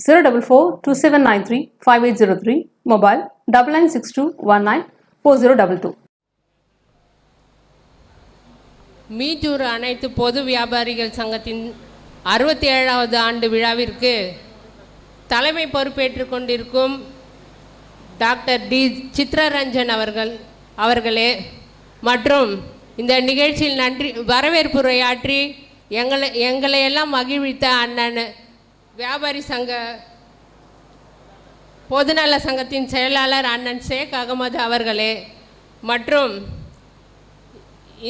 zero double four two seven nine three five eight zero three mobile double nine six two one nine four zero double two Mettur அனைத்து பொது வியாபாரிகள் சங்கத்தின் அறுபத்தி ஏழாவது ஆண்டு விழாவிற்கு தலைமை பொறுப்பேற்றுக் கொண்டிருக்கும் டாக்டர் டி சித்ரரஞ்சன் அவர்கள் அவர்களே மற்றும் இந்த நிகழ்ச்சியில் நன்றி வரவேற்புரையாற்றி எங்களை எங்களை எல்லாம் மகிழ்வித்த அண்ணன் வியாபாரி சங்க பொதுநல சங்கத்தின் செயலாளர் அண்ணன் ஷேக் அகமது அவர்களே மற்றும்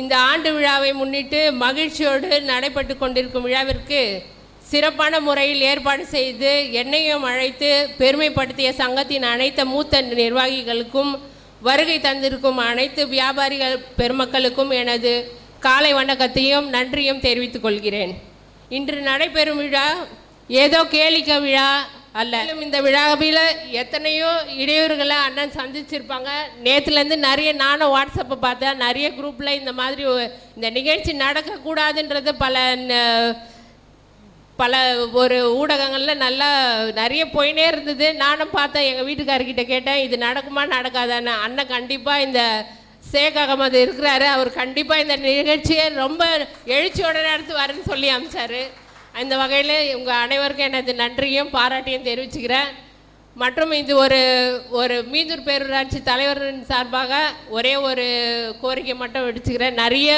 இந்த ஆண்டு விழாவை முன்னிட்டு மகிழ்ச்சியோடு நடைபெற்று கொண்டிருக்கும் விழாவிற்கு சிறப்பான முறையில் ஏற்பாடு செய்து என்னையும் அழைத்து பெருமைப்படுத்திய சங்கத்தின் அனைத்து மூத்த நிர்வாகிகளுக்கும் வருகை தந்திருக்கும் அனைத்து வியாபாரிகள் பெருமக்களுக்கும் எனது காலை வணக்கத்தையும் நன்றியும் தெரிவித்துக் கொள்கிறேன். இன்று நடைபெறும் விழா ஏதோ கேளிக்கை விழா அல்ல. இந்த விழாவில் எத்தனையோ இடையூறுகளை அண்ணன் சந்திச்சிருப்பாங்க. நேற்றுலேருந்து நிறைய நானும் வாட்ஸ்அப்பை பார்த்தேன். நிறைய குரூப்பில் இந்த மாதிரி இந்த நிகழ்ச்சி நடக்கக்கூடாதுன்றது பல ந- பல ஒரு ஊடகங்களில் நல்லா நிறைய போயினே இருந்தது. நானும் பார்த்தேன் எங்கள் வீட்டுக்காரர்கிட்ட கேட்டேன் இது நடக்குமா நடக்காதான்னு. அண்ணன் கண்டிப்பாக இந்த ஷேக் அகமது இருக்கிறாரு. அவர் கண்டிப்பாக இந்த நிகழ்ச்சியை ரொம்ப எழுச்சியோட நடத்து சொல்லி அமிச்சாரு. அந்த வகையில் உங்கள் அனைவருக்கும் எனது நன்றியும் பாராட்டியும் தெரிவிச்சுக்கிறேன். மற்றும் இது ஒரு ஒரு மீந்தூர் பேரூராட்சி தலைவரின் சார்பாக ஒரே ஒரு கோரிக்கை மட்டும் விடுச்சுக்கிறேன். நிறைய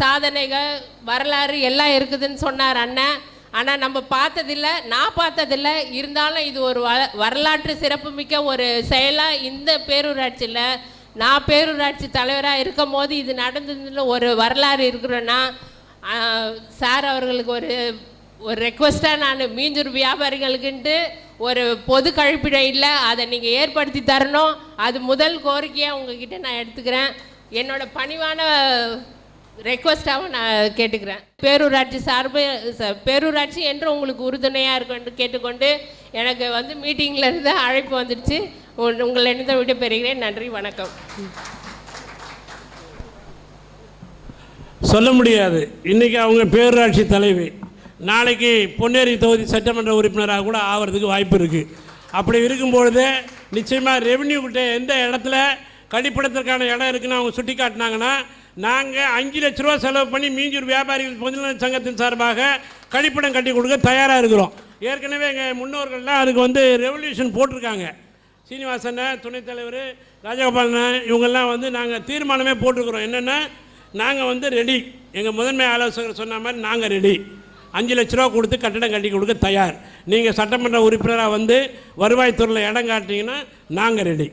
சாதனைகள் வரலாறு எல்லாம் இருக்குதுன்னு சொன்னார் அண்ணன். ஆனால் நம்ம பார்த்ததில்ல நான் பார்த்ததில்ல. இருந்தாலும் இது ஒரு வ வரலாற்று சிறப்புமிக்க ஒரு செயலாக இந்த பேரூராட்சியில் நான் பேரூராட்சி தலைவராக இருக்கும் போது இது நடந்ததுன்னு ஒரு வரலாறு இருக்கிறோன்னா சார் அவர்களுக்கு ஒரு ஒரு ரெக்வஸ்ட்டாக நான் மீஞ்சூர் வியாபாரிகளுக்குன்ட்டு ஒரு பொது கழிப்பிடம் இல்லை அதை நீங்கள் ஏற்படுத்தி தரணும். அது முதல் கோரிக்கையாக உங்ககிட்ட நான் எடுத்துக்கிறேன். என்னோட பணிவான ரெக்வஸ்ட்டாகவும் நான் கேட்டுக்கிறேன். பேரூராட்சி சார்பு பேரூராட்சி என்று உங்களுக்கு உறுதுணையாக இருக்கும் கேட்டுக்கொண்டு எனக்கு வந்து மீட்டிங்கில் இருந்து அழைப்பு வந்துடுச்சு உங்களை இருந்து விட்டு பெறுகிறேன் நன்றி வணக்கம். சொல்ல முடியாது. இன்றைக்கி அவங்க பேரூராட்சி தலைவி. நாளைக்கு பொன்னேரி தொகுதி சட்டமன்ற உறுப்பினராக கூட ஆகிறதுக்கு வாய்ப்பு இருக்குது அப்படி இருக்கும்பொழுது நிச்சயமாக ரெவென்யூ கிட்ட எந்த இடத்துல கழிப்பிடத்திற்கான இடம் இருக்குன்னு அவங்க சுட்டி காட்டினாங்கன்னா நாங்கள் அஞ்சு லட்ச ரூபா செலவு பண்ணி மீஞ்சூர் வியாபாரிகள் பொதுநல சங்கத்தின் சார்பாக கழிப்பிடம் கட்டி கொடுக்க தயாராக இருக்கிறோம். ஏற்கனவே எங்கள் முன்னோர்கள்லாம் அதுக்கு வந்து ரெவல்யூஷன் போட்டிருக்காங்க. சீனிவாசன் துணைத் தலைவர் ராஜகோபாலன் இவங்கெல்லாம் வந்து நாங்கள் தீர்மானமே போட்டிருக்கிறோம். என்னென்னா நாங்கள் வந்து ரெடி எங்கள் முதன்மை ஆலோசகர் சொன்ன மாதிரி நாங்கள் ரெடி அஞ்சு லட்ச ரூபா கொடுத்து கட்டடம் கட்டி கொடுக்க தயார். நீங்கள் சட்டமன்ற உறுப்பினராக வந்து வருவாய்த்துறையில் இடம் காட்டினீங்கன்னா நாங்கள் ரெடி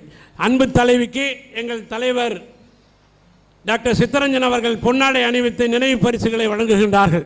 அன்பு தலைவிக்கு எங்கள் தலைவர் டாக்டர் சித்தரஞ்சன் அவர்கள் பொன்னாடை அணிவித்து நினைவு பரிசுகளை வழங்குகின்றார்கள்.